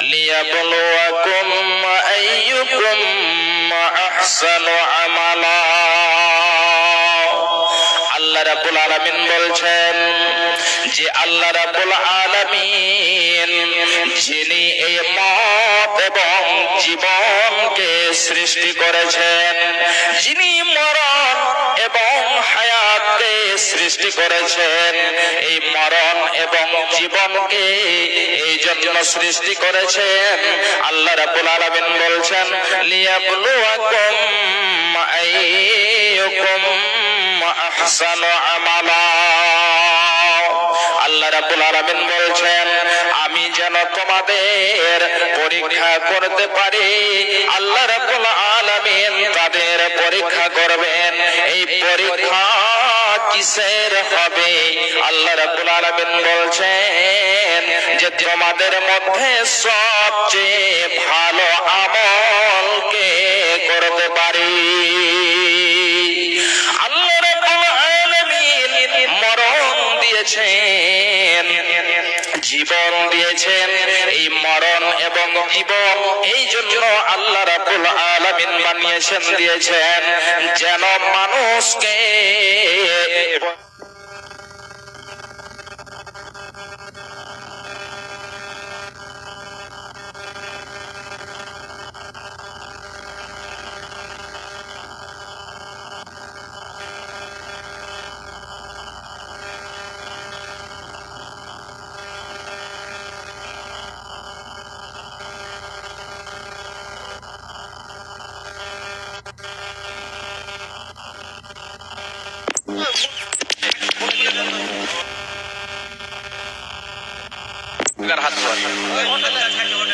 ليبلوكم أيكم أحسن عملا. আল্লাহ রাব্বুল আলামিন বলছেন যে আল্লাহ রাব্বুল আলামিন, যিনি এই মত এবং জীবনকে সৃষ্টি করেছেন, যিনি মরণ এবং হায়াতকে সৃষ্টি করেছেন, এই মরণ এবং জীবনকে এই জন্য সৃষ্টি করেছেন। আল্লাহ রাব্বুল আলামিন বলছেন, লিয়াবলুয়াকুম আইয়ুকুম আহসানু আমালা আল্লাহ বলছেন, আমি যেন তোমাদের পরীক্ষা করতে পারি। আল্লাহ রাব্বুল আলামিন তাদের পরীক্ষা করবেন। এই পরীক্ষা কিসের হবে? আল্লাহ রাব্বুল আলামিন বলছেন যে, তোমাদের মধ্যে সবচেয়ে ভালো আমল দিয়েছেন। জীবন দিয়েছেন এই মরণ এবং জীবন এই জন্য আল্লাহ রাবুল আলমিন বানিয়েছেন, দিয়েছেন যেন মানুষকে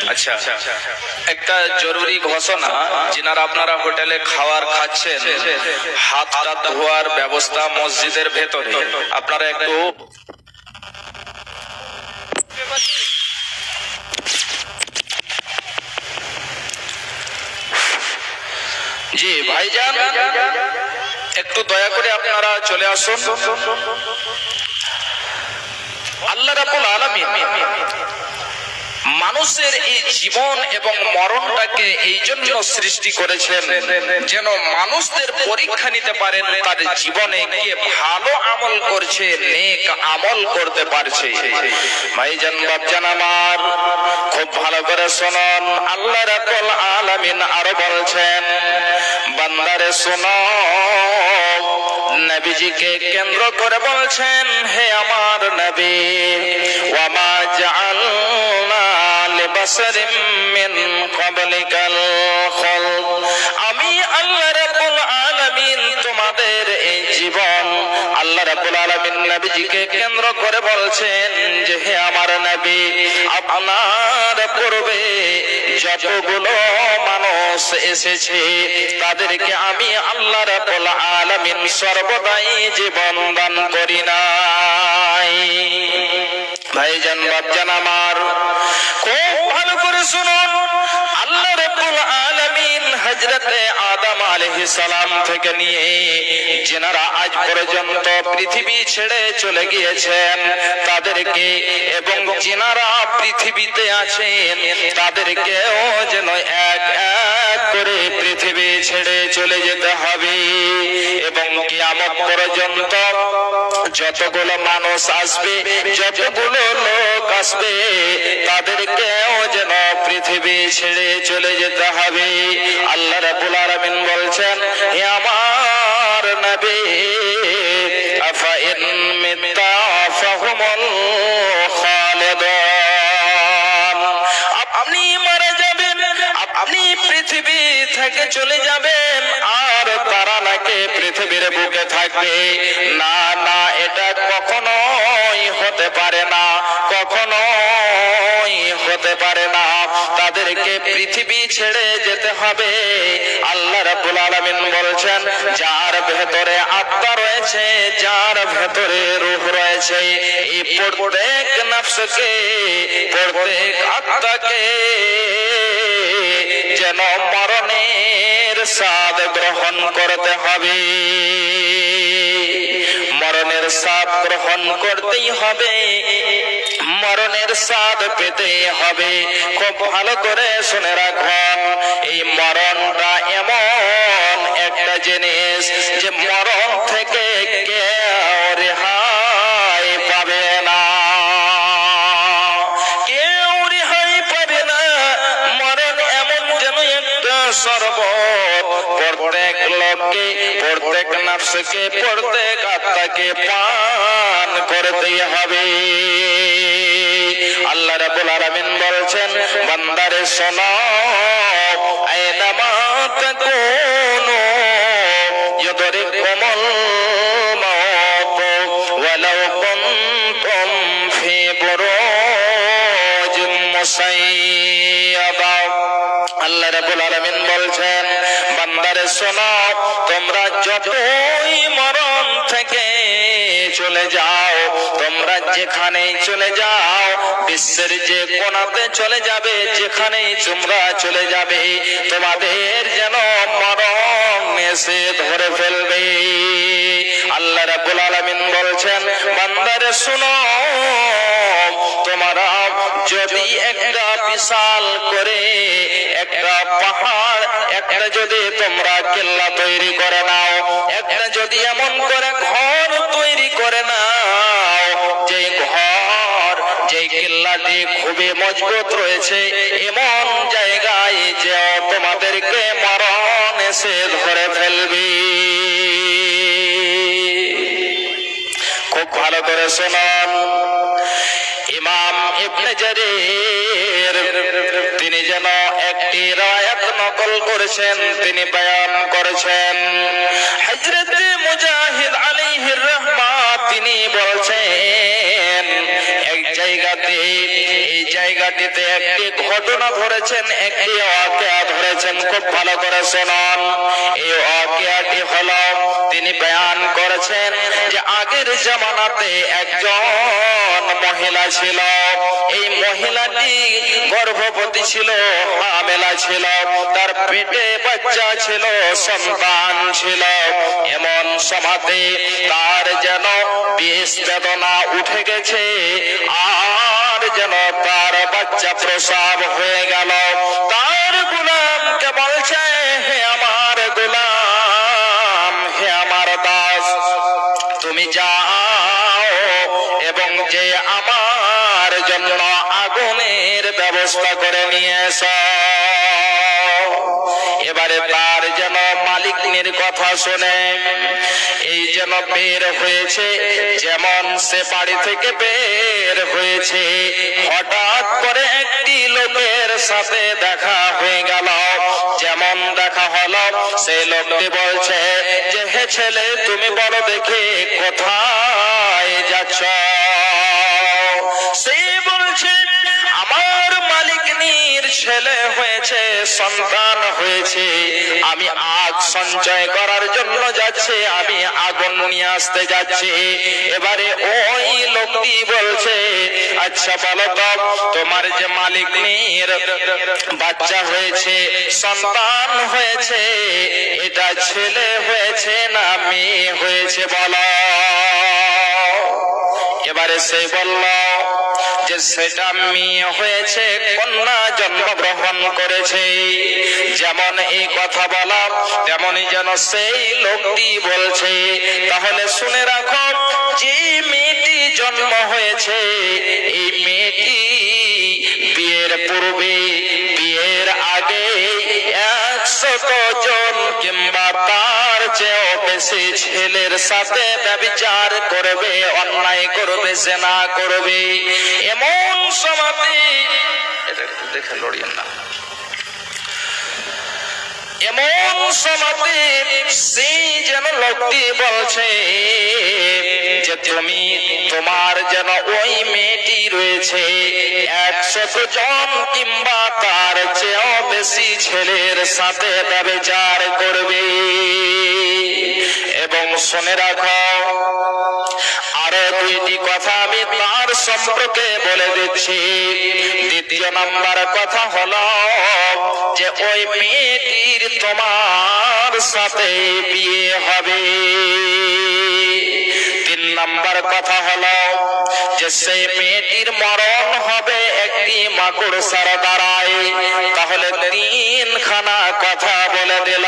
হাত আচ্ছা একটা জরুরি ঘোষণা, যিনারা আপনারা হোটেলে খাবার খাচ্ছেন হাতটা ধোয়ার ব্যবস্থা মসজিদের ভেতরে। আপনারা একটু জি, ভাইজান, একটু দয়া করে আপনারা চলে আসুন। আল্লাহ রাবুল মানুষের এই জীবন এবং মরণটাকে এই জন্য সৃষ্টি করেছেন যেন মানুষদের পরীক্ষা নিতে পারেন তার জীবনে গিয়ে ভালো আমল করছে, নেক আমল করতে পারছে। ভাইজান বাপজান আমার, খুব ভালো করে শুনুন। আল্লাহ রাবুল আলামিন আরও বলছেন, বান্দারে শোনো, নবীজিকে কেন্দ্র করে বলছেন, হে আমার নবী ওয়ামা জাআলনা খালক আমি আল্লাহ রাব্বুল আলামিন তোমাদের এই জীবন আল্লাহ রাব্বুল আলামিন নবীজিকে কেন্দ্র করে বলছেন যে, হে আমার নবী, আপনার পূর্বে যতগুলো মানুষ এসেছে, তাদেরকে আমি আল্লাহ রাব্বুল আলামিন সর্বদাই জীবন দান করি নাই। ভাইজান বাপজান আমার, খুব ভালো করে শুনুন। আল্লাহ রাব্বুল আলামিন হযরতে আদম আলাইহিস সালাম থেকে নিয়ে যেনারা আজ পর্যন্ত পৃথিবী ছেড়ে চলে গিয়েছেন, তাদেরকে এবং যেনারা পৃথিবীতে আছেন, তাদেরকেও যেন এক এক করে পৃথিবী ছেড়ে চলে যেতে হবে। এবং কিয়ামত পর্যন্ত যতগুলো মানুষ আসবে, যতগুলো লোক আসবে তাদেরকেও যেন পৃথিবী ছেড়ে চলে যেতে হবে। আল্লাহ রাব্বুল আলামিন বলছেন, হে আমার নবী, আফা ইন মিত্তা ফাহুমুল থেকে চলে যাবেন, আর তারা নাকি পৃথিবীর বুকে থাকবে। না হতে পারে না, কখনোই হতে পারে না। তাদেরকে পৃথিবী ছেড়ে যেতে হবে। আল্লাহ রাব্বুল আলামিন বলছেন, যার ভেতরে আত্মা রয়েছে, যার ভেতরে রূহ রয়েছে, এই প্রত্যেক নফসকে, প্রত্যেক আত্মাকে যেন মরণের স্বাদ গ্রহণ করতে হবে। স্বাদ গ্রহণ করতেই হবে। মরণের স্বাদ পেতে হবে। খুব ভালো করে শুনে রাখুন এই মরণটা এমন একটা জিনিস যে মরণ থেকে কেউ রেহাই পাবে না। কেউ রেহাই পাবে না। মরণ এমন যেন একটা প্রত্যেক লোককে প্রত্যেক নফসকে প্রত্যেক আত্মাকে পান করতে হবে। আল্লাহ রাবুল আলামিন বলছেন, বান্দারে শোনো আইনামা তাকুনু যেখানেই চলে যাও, বিশ্বের যে কোনাতে চলে যাবে, যেখানেই তোমরা চলে যাবে, তোমাদের যেন মরণ এসে ধরে ফেলবে। আল্লাহ রাব্বুল আলামিন বলছেন, বান্দারে শোনো, তোমরা যদি একটা বিশাল করে একটা পাহাড়, একটা যদি তোমরা কেল্লা তৈরি করে নাও, একটা যদি এমন করে খুবই মজবুত রয়েছে। এমন জায়গায় যে তোমাদেরকে মরণ এসে ধরে ফেলবি। খুব ভালো করে শোনান। ইমাম ইবনে জারির, তিনি যেন একটি রায়াত নকল করেছেন, তিনি বয়ান করেছেন। হযরত মুজাহিদ আলাইহির রহমাত তিনি বলছেন এই জায়গাটিতে একটি ঘটনা ধরেছেন, একটি ওয়াকিয়া ধরেছেন, খুব ভালো করে শুনুন। এই ওয়াকিয়াটি হলো, তিনি বয়ান করেছেন যে আগের জামানাতে একজন মহিলা ছিল। এই মহিলাটি গর্ভবতী ছিল, হামেলা ছিল, তার পেটে বাচ্চা ছিল, সন্তান ছিল। এমন সমাতে তার যেন বিষ বেদনা উঠে গেছে, আর যেন তার বাচ্চা প্রসাব হয়ে গেল। তার গুলামকে বলছে, হে আমার গুলাম, হে আমার দাস, তুমি যাও এবং যে আমার জন্য আগুনের ব্যবস্থা করে নিয়ে এসো এবারে তার যেন মালিকনির কথা শুনে। এই যেন বের হয়েছে, যেমন সে বাড়ি থেকে বের হয়েছে হঠাৎ করে একটি লোকের সাথে দেখা হয়ে গেল। যেমন দেখা হলো সেই লোকটি বলছে, যে হে ছেলে, তুমি বলো দেখে কোথায় যাচ্ছ? সে বলছে মালিকনির ছেলে হয়েছে, সন্তান হয়েছে। আমি আগ সঞ্চয় করার জন্য যাচ্ছে, আমি আগুন নিয়ে আসতে যাচ্ছি। এবারে ওই লোকটি বলছে আচ্ছা বলো তো, তোমার যে মালিকনির বাচ্চা হয়েছে, সন্তান হয়েছে, এটা ছেলে হয়েছে না মেয়ে হয়েছে বলো? এবারে সে বলল যে সেটা মেয়ে হয়েছে, কন্যা জন্মগ্রহণ করেছে। যেমন এই কথা বলা, তেমনই যেন সেই লোকটি বলছে। তাহলে শুনে রাখো, যে মেয়েটি জন্ম হয়েছে, এই মেয়েটি বিয়ের পূর্বে, বিয়ের আগে একশত জন কিংবা চেয়েও বেশি ছেলের সাথে ব্যবচার করবে, অন্যায় করবে, জেনা করবে। এমন সমাধি দেখে লড়িয়েন না। এমন সমাধি সেই যেন লোকটি বলছে যে তুমি, তোমার যেন ওই মেয়েটি রয়েছে। একশত জন কিংবা তার চেয়েও বেশি ছেলের সাথে ব্যবচার করবে। এবং শুনে রাখো, আরও দুইটি কথা আমি তার সম্পর্কে বলে দিচ্ছি। দ্বিতীয় নাম্বার কথা হলো সাথে বিয়ে হবে। তিন নাম্বার কথা হলো যে সেই মেয়েটির মরণ হবে একটি মাকড়সার দাঁড়ায় তাহলে তিনখানা কথা বলে দিল।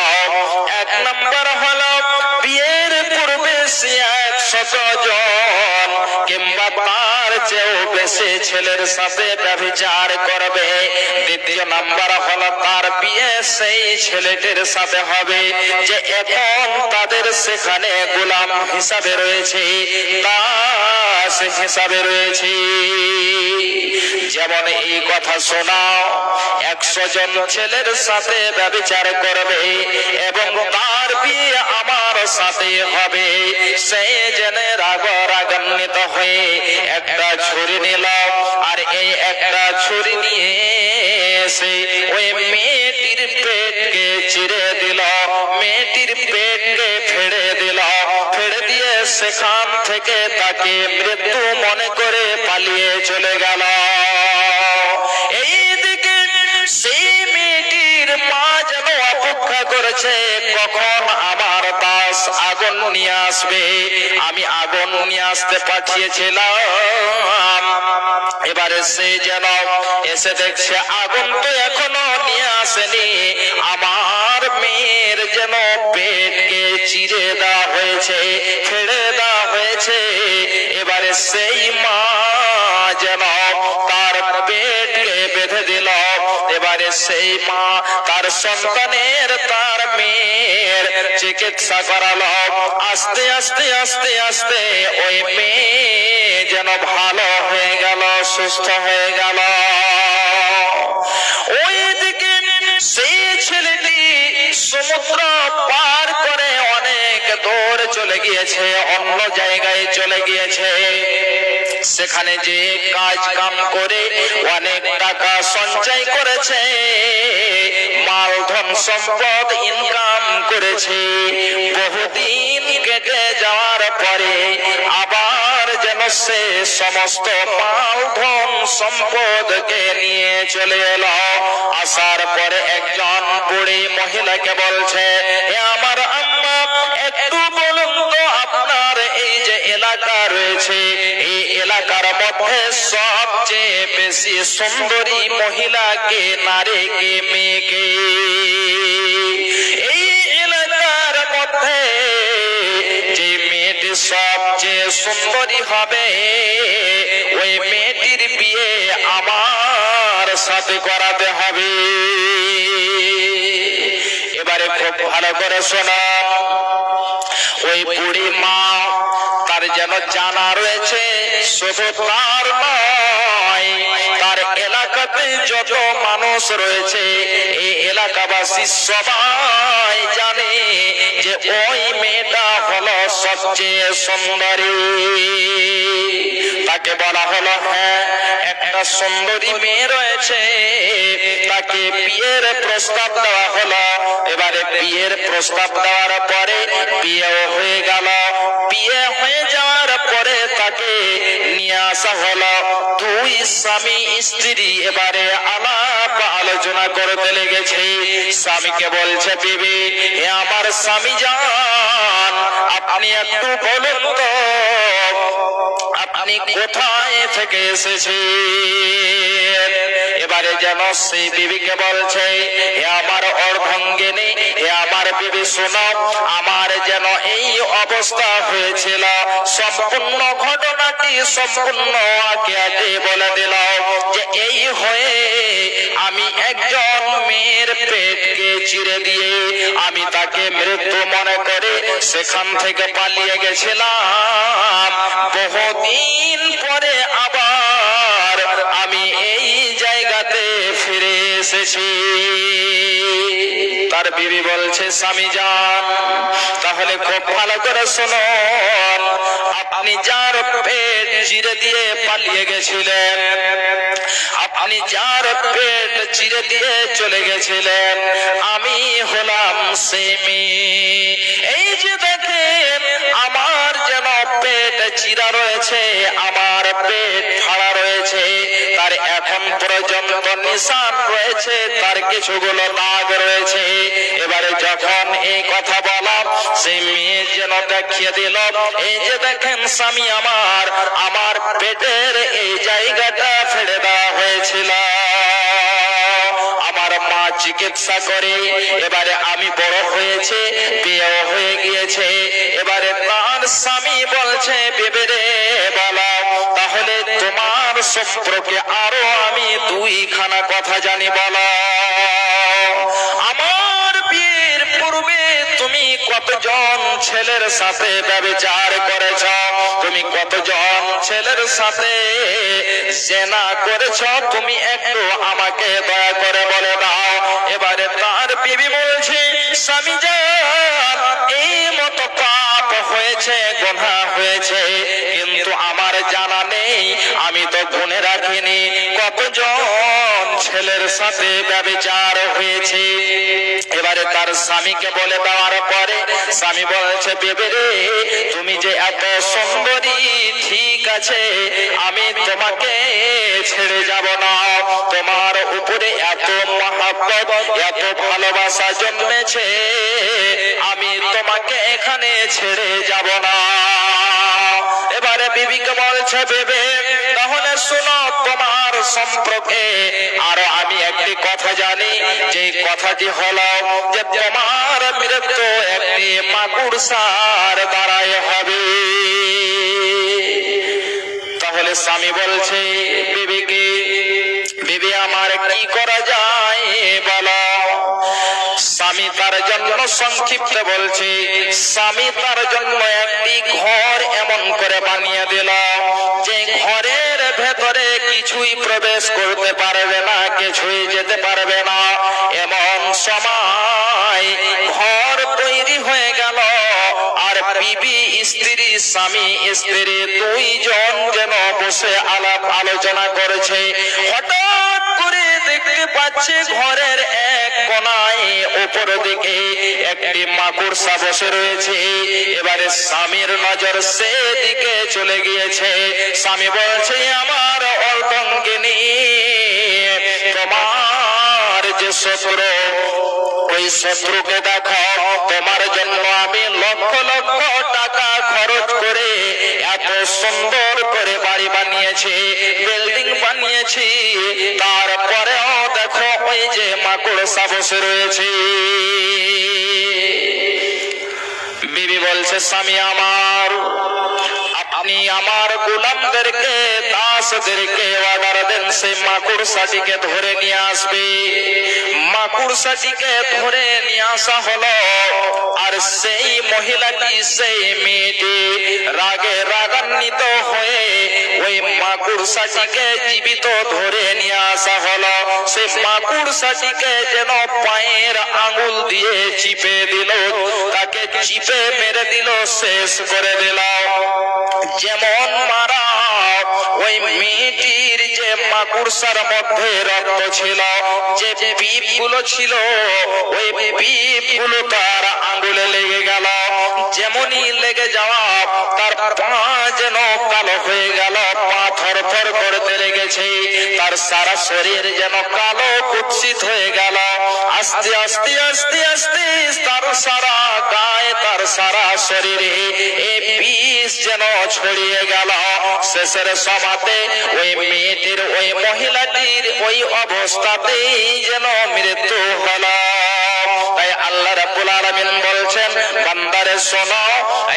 এক নম্বর হলো, বিয়ের পূর্বে সে কিংবা তার চেয়েও বেশি ছেলের সাথে করবে। দ্বিতীয় নাম্বার হলো তার বিয়ে সেই ছেলেটির সাথে হবে যে এখন তাদের সেখানে গোলাম হিসাবে রয়েছে, দাস হিসাবে রয়েছে। যেমন এই কথা শোনাও, একশো জন ছেলের সাথে ব্যবচার করবে এবং তার বিয়ে আমার সাথে হবে। সে জেনে রাগ রাগান্বিত ছুরি নিল আর এই একটা ছুরি নিয়ে এসে ওই মেয়েটির পেটকে চিরে দিল, মেয়েটির পেটকে ফেড়ে দিল, ফেড়ে দিয়ে সেখান থেকে তাকে মৃত্যু মনে করে পালিয়ে চলে গেল। এইদিকে সেই মেয়েটির মা যেন অপেক্ষা করেছে, কখন আমার দাস আগুন নিয়ে আসবে। আমি আগুন নিয়ে আসতে পাঠিয়েছিলাম। এবারে সে যেন এসে দেখছে আগুন তো এখনও নিয়ে আসেনি। আমার মেয়ের যেন পেটকে চিরে দেওয়া হয়েছে, ছেড়ে দেওয়া হয়েছে। এবারে সেই মা যেন তার পেটকে বেঁধে দিল। এবারে সেই মা তার সন্তানের তার চিকিৎসা করালো। আস্তে আস্তে আস্তে আস্তে ওই মেয়ে যেন ভালো হয়ে গেল, সুস্থ হয়ে গেল। ওই সেই ছেলেটি সমুদ্র পার করে অনেক চলে গিয়েছে, অন্য জায়গায় চলে গিয়েছে। সেখানে যে কাজ কাম করে অনেক টাকা সঞ্চয় করেছে মালধন সম্পদ ইনকাম করেছে। বহুদিন কেটে যাওয়ার পরে আবার সে সমস্ত মালধন সম্পদকে নিয়ে চলে এলো। আসার পরে একজন বুড়ি মহিলাকে বলছে "হে আমার আম্মা, একটু বলুন তো আপনার এই যে এলাকা রয়েছে, এই এলাকার মধ্যে সবচেয়ে বেশি সুন্দরী মহিলাকে নারীকে মেয়েকে এই এলাকার মধ্যে যে মেয়েটি সবচেয়ে সুন্দরী হবে ওই মেয়েটির বিয়ে আমার সাথে করাতে হবে। এবারে খুব ভালো করে শোনা। ওই বুড়ি মা, তার যেন জানা রয়েছে, শুধু তার তার এলাকাতে যত মানুষ রয়েছে এই এলাকাবাসী সবাই জানে যে ওই মেয়েটা হলো সবচেয়ে সুন্দরী। তাকে বলা হলো হ্যাঁ একটা সুন্দরী মেয়ে রয়েছে। তাকে বিয়ের প্রস্তাব দেওয়া হলো। এবারে বিয়ের প্রস্তাব দেওয়ার পরে বিয়েও হয়ে গেল। বিয়ে হয়ে যাওয়ার পরে তাকে নিয়ে আসা হলো। স্বামী স্ত্রী এবারে আলাপ আলোচনা করতে লেগেছে। স্বামীকে বলছে, বিবি, হে আমার স্বামী যান আপনি একটু বলুন তো, আপনি কোথায় থেকে এসেছেন? এবারে যেন সেই বিবিকে বলছে, হে আমার অর্ধঙ্গিনী, হে আমার বিবি, শোনো, আমার যেন এই অবস্থা হয়েছিল। সম্পূর্ণ ঘটনাটি সম্পূর্ণ আগে বলে দিল যে এই হয়ে আমি একজন মেয়ের পেটকে চিরে দিয়ে আমি তাকে মৃত্যু মনে করে সেখান থেকে পালিয়ে গেছিলাম। বহুদিন পরে আবার আমি এই জায়গাতে ফিরে এসেছি। তার বিবি বলছে, স্বামী যান, তাহলে খুব ভালো করে শুনুন আপনি যার পেট চিরে দিয়ে পালিয়ে গেছিলেন, আপনি যার পেট চিরে দিয়ে চলে গেছিলেন, আমি হলাম সে মেয়ে। এই যে দেখেন, আমার যেন পেট চিরা রয়েছে, আমার পেট পর্যন্ত নিশান রয়েছে, তার দাগ রয়েছে। এবারে যখন এই কথা বলাম মেয়ে যেন দেখিয়ে দিল, এই যে দেখেন স্বামী আমার আমার পেটের এই জায়গাটা ফেলে দেওয়া হয়েছিল। আমার মা চিকিৎসা করে, এবারে আমি বড় হয়েছে, বিয়েও হয়ে গিয়েছে। এবারে তার স্বামী বলছে বেবেরে বলা সম্পর্কে আরও আমি দুইখানা কথা জানি, বলা। আমার বিয়ের পূর্বে তুমি কতজন ছেলের সাথে ব্যবচার করেছ? তুমি কতজন ছেলের সাথে সেনা করেছ? তুমি একটু আমাকে দয়া করে বলে দাও। এবারে তার বিবি বলছে স্বামী যান এই মতো পাপ হয়েছে, গোনা হয়েছে। ছেলের সাথে ব্যবচার হয়েছে। এবারে তার স্বামীকে বলে দেওয়ার পরে স্বামী বলছে, বেবে রে, তুমি যে এত সুন্দরী, ঠিক আছে, আমি তোমাকে ছেড়ে যাব না। তোমার উপরে এত মহাব্বত, এত ভালোবাসা জন্মেছে, আমি তোমাকে এখানে ছেড়ে যাব না। বলছে বেবে তাহলে শোনো তোমার সম্পর্কে। আরও আমি একটি কথা জানি, যে কথাটি হলো যে তোমার মৃত্যু একটি মাকুর সার দ্বারাই হবে। তাহলে স্বামী বলছে, বিবিকে, বিবি আমার কি করা যায় বলো? স্বামী তার জন্য সংক্ষিপ্ত বলছে, স্বামী তার জন্য একটি ঘর এমন করে বানিয়ে দিল। প্রবেশ করতে পারবে না, কিছুই যেতে পারবে না। এমন সময় ঘর তৈরি হয়ে গেল, আর বিবি, স্ত্রী, স্বামী, স্ত্রী দুইজন যেন বসে আলাপ আলোচনা করেছে। হঠাৎ করে দেখতে পাচ্ছে ঘরের কোনায় উপর দিকে একটি মাকুড়সা বসে রয়েছে। এবারে স্বামীর নজর সেদিকে চলে গিয়েছে। স্বামী বলছে, আমার অর্ধঙ্গিনী তোমার যে শত্রু, ওই শত্রুকে দেখো। তোমার জন্য আমি লক্ষ লক্ষ টাকা খরচ করে এত সুন্দর করে বাড়ি বানিয়েছি, বিল্ডিং বানিয়েছি। তারপরেও দেখো, ওই যে মাকড়সা বসে রয়েছে। বিবি বলছে, স্বামী আমার, আপনি আমার গোলামদেরকে, দাসদেরকে অর্ডার দেন সেই মাকুড়সাটিকে ধরে নিয়ে আসবে। মাকুড়সাটিকে ধরে নিয়ে আসা হলো, আর সেই মহিলাটি, সেই মেয়েটি রাগে রাগান্বিত মাকুড়সাটিকে জীবিত ধরে নিয়ে আসা হলো। সেই মাকুড়সাটিকে যেন পায়ের আঙুল দিয়ে চিপে দিল। তাকে চিপে মেরে দিল, শেষ করে দিল। যেমন মারা, ওই মেয়েটির যে মাকুড়সার মধ্যে রক্ত ছিল, যে পিপগুলো ছিল, ওই পিপগুলো তার আঙ্গুলে লেগে গেল। যেমনই লেগে যাওয়া তার পা যেন কালো হয়ে গেল পা করতে লেগেছে। তার সারা শরীর যেন কালো কুৎসিত হয়ে গেল। আস্তে আস্তে আস্তে আস্তে তার সারা গায়ে, তার সারা শরীরে এ বিষ যেন ছড়িয়ে গেল। শেষের সভাতে ওই মেয়েটির, ওই মহিলাটির ওই অবস্থাতেই যেন মৃত্যু হলো। আল্লাহ রাব্বুল আলামিন বলছেন, বান্দারে শোনো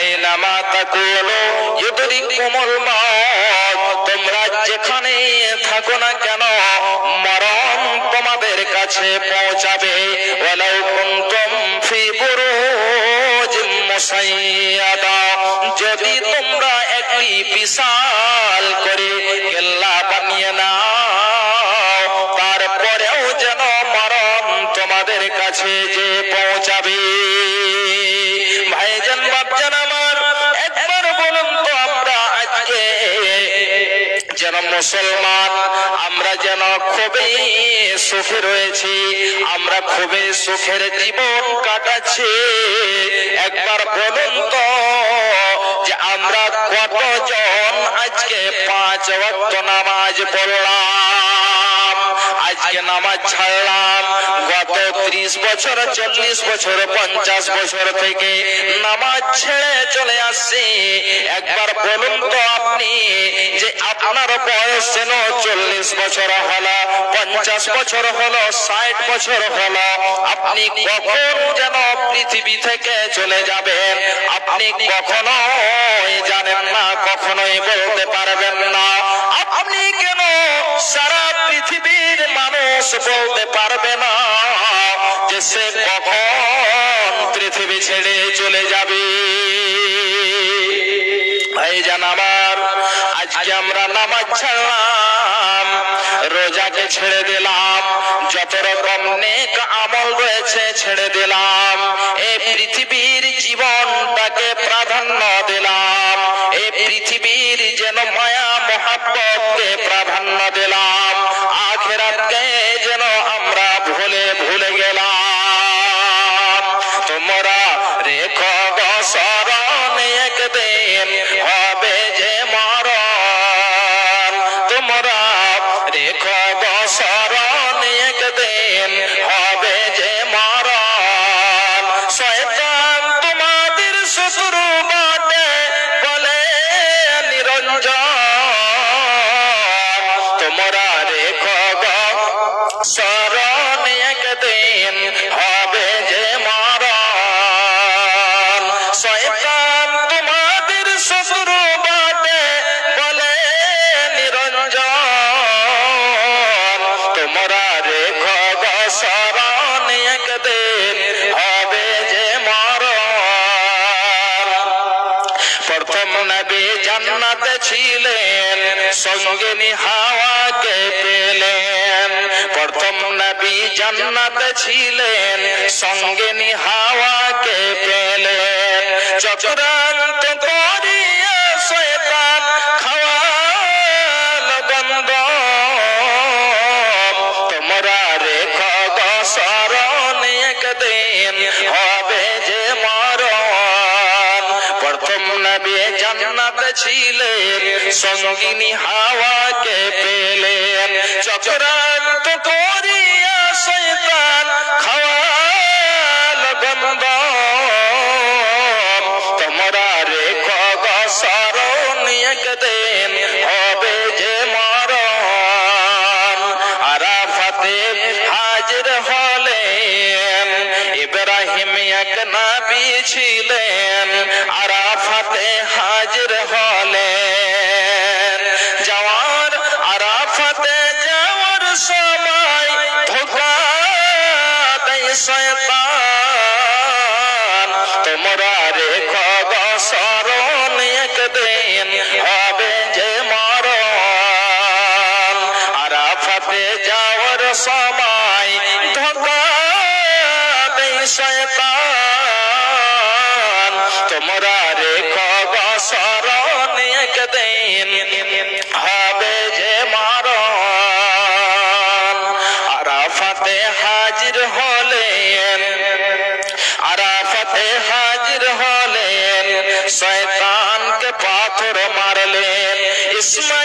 এই নামা তাকুলু ইউদরিকুমুল মাউত, তোমরা যেখানে থাকো না কেন, মরণ তোমাদের কাছে পৌঁছাবে। ওয়ালাউ কুনতুম ফি বুরুজিম মুসাইয়াদা, যদি তোমরা একটি বিশাল মুসলমান, আমরা যেন খুবই সুখে রয়েছি, আমরা খুবই সুখের জীবন কাটাচ্ছি। একবার বলুন তো যে আমরা কতজন আজকে পাঁচ ওয়াক্ত নামাজ পড়লাম? আজকে নামাজ ছাড়লাম। গত ত্রিশ বছর চল্লিশ বছর, পঞ্চাশ বছর থেকে নামাজ ছেড়ে চলে আসছি। একবার বলুন তো আপনি যে আপনার বয়স যেন চল্লিশ বছর হলো, পঞ্চাশ বছর হলো, ষাট বছর হলো, আপনি কখন যেন পৃথিবী থেকে চলে যাবেন? আপনি কখনোই জানেন না, কখনোই বলতে পারবেন না। আপনি সারা পৃথিবীর মানুষ বলতে পারবে না যে সে কখন পৃথিবী ছেড়ে চলে যাবে। ভাই জান আমার, আজকে আমরা নামাজ ছাড়লাম, রোজাকে ছেড়ে দিলাম, যত রকম নেক আমল রয়েছে ছেড়ে দিলাম। জান্নাতে ছিলেন, সঙ্গে নি হাওয়াকে পেলেন। প্রথম নবী জান্নাতে ছিলেন, সঙ্গে নি হাওয়াকে পেলেন। চক্রান্ত ছিলেন, সঙ্গিনী হাওয়াকে পেলেন। চক্রান্ত করিয়া শয়তান খাওয়াল গন্ধ তোমরা রেখো গো স্মরণ একদিন হবে যে মরণ। আরাফাতে হাজির হলেন। ইব্রাহিম এক নবী ছিলেন शैतान के पाथर मार ले। इसमें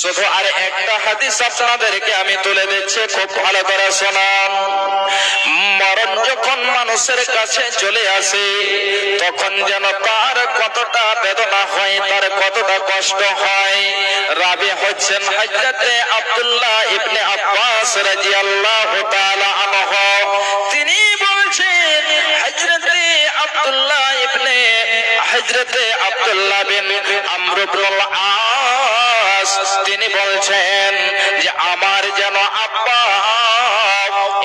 শুধু আর একটা হাদিস আপনাদেরকে আমি তুলে দিচ্ছি, খুব ভালো করে শোনান। মরণ যখন মানুষের কাছে চলে আসে, তখন যেন তার কতটা বেদনা হয়, তার কতটা কষ্ট হয়। রাবি হচ্ছেন হজরতে আব্দুল্লাহ ইবনে আব্বাস রাদিয়াল্লাহু তাআলা আনহু। তিনি বলছেন হজরতে আব্দুল্লাহ ইবনে হজরতে আব্দুল্লাহ বিন আমর ইবনে তিনি বলছেন যে আমার যেন আব্বা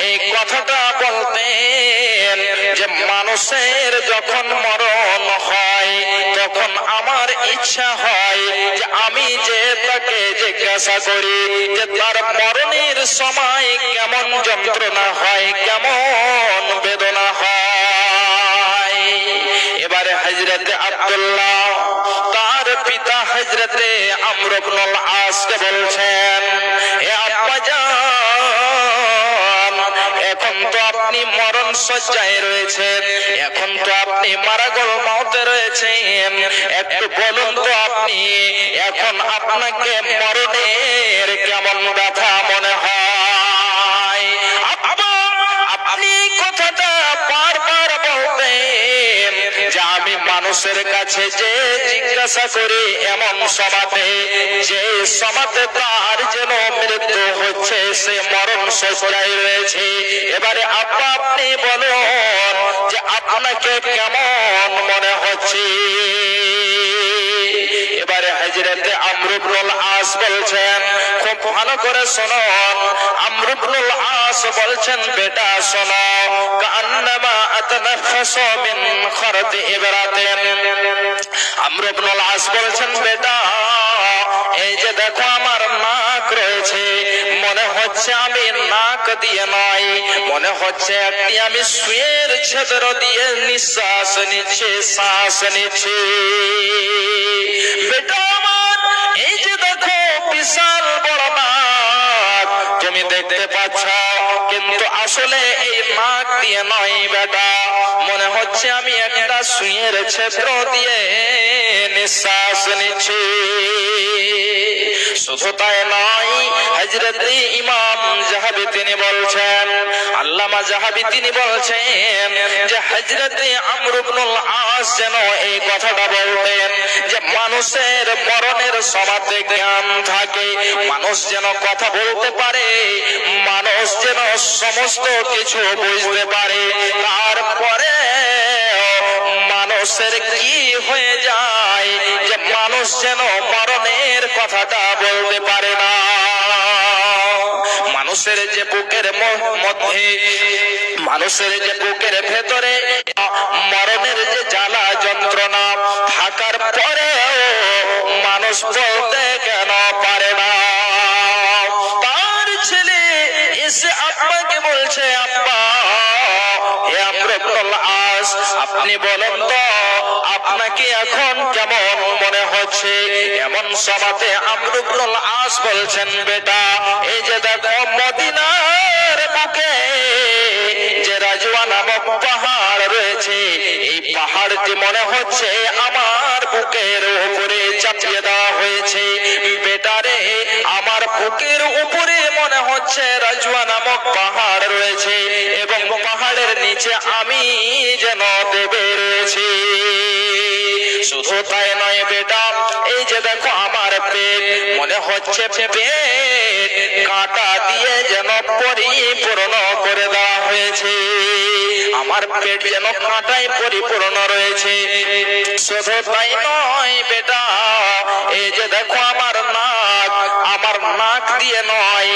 এই কথাটা বলতেন যে মানুষের যখন মরণ হয়, তখন আমার ইচ্ছা হয় যে আমি যে তাকে জিজ্ঞাসা করি যে তার মরণের সময় কেমন যন্ত্রণা হয়, কেমন বেদনা হয়। এবারে হজরতে আব্দুল্লাহ আমরবনুল আসকে বলছেন হে আব্বাজান এখন তো আপনি মরণ সজ্জায় রয়েছেন, এখন তো আপনি মারাগল মাউতে রয়েছেন, একটু বলুন তো আপনি, এখন আপনাকে মরণের কেমন ব্যথা মনে মানুষের কাছে যে জিজ্ঞাসা করি, এমন সমাতে, যে সমাতে তার যেন মৃত্যু হচ্ছে, সে মরণ সজ্জায় রয়েছে। এবারে আব্বা আপনি বলুন যে আপনাকে কেমন মনে হচ্ছে? এবারে হাজরতে আমরুবুল আস বলছেন, খুব ভালো করে শুনুন। আমরুবুল আস বলছেন, বেটা শোনো, কান্নামা আতনাফাসু মিন খরতি ইবরাতিন। আমরুবুল আস বলছেন, বেটা, এই যে দেখো আমার নাক রয়েছে, মনে হচ্ছে আমি নাক দিয়ে নয়, মনে হচ্ছে একটি আমি সুয়ের ছেদর দিয়ে নিঃশ্বাস নিচ্ছি, শ্বাস নিচ্ছি। বেটা আমার, এই যে দেখো বিশাল বড় নাক। তুমি দেখতে পাচ্ছ, কিন্তু আসলে এই নাক দিয়ে নয় বেটা। মনে হচ্ছে আমি একটা সুয়ের ছেত্র দিয়ে নিঃশ্বাস নিচ্ছি। শুধু তাই নয় তিনি বলছেন, আল্লামা এই কথাটা বলতেন যে মানুষের মরণের সমাতে জ্ঞান থাকে, মানুষ যেন কথা বলতে পারে, মানুষ যেন সমস্ত কিছু বুঝতে পারে, তারপরে মানুষের কি হয়ে যায় যে মানুষ যেন মরণের কথাটা বলতে পারে না। মানুষের যে বুকের মধ্যে মানুষের যে বুকের ভেতরে মরণের যে জ্বালা যন্ত্রণা থাকার পরেও মানুষ বলতে আপনি বলেন তো, আপনাকে এখন কেমন মনে হচ্ছে? এমন সমাতে আমরুল আস বলছেন, বেটা, এই যে দেখো মদিনার বুকে যে রাজুয়া নামক পাহাড় রয়েছে, এই পাহাড়টি মনে হচ্ছে আমার বুকের উপরে চাপিয়ে দেওয়া হয়েছে। বেটারে আমার বুকের উপরে মনে হচ্ছে রাজুয়া নামক পাহাড় রয়েছে এবং পাহাড়ের নিচে আমি যেন দেবে রয়েছি। শুধু তাই নয় বেটা, এই যে দেখো আমার পেট, মনে হচ্ছে পেট কাঁটা দিয়ে যেন পরিপূর্ণ করে দেওয়া হয়েছে। আমার পেট যেন কাঁটায় পরিপূর্ণ রয়েছে। শুধু তাই নয় বেটা, এই যে দেখো আমার নাক আমার নাক দিয়ে নয়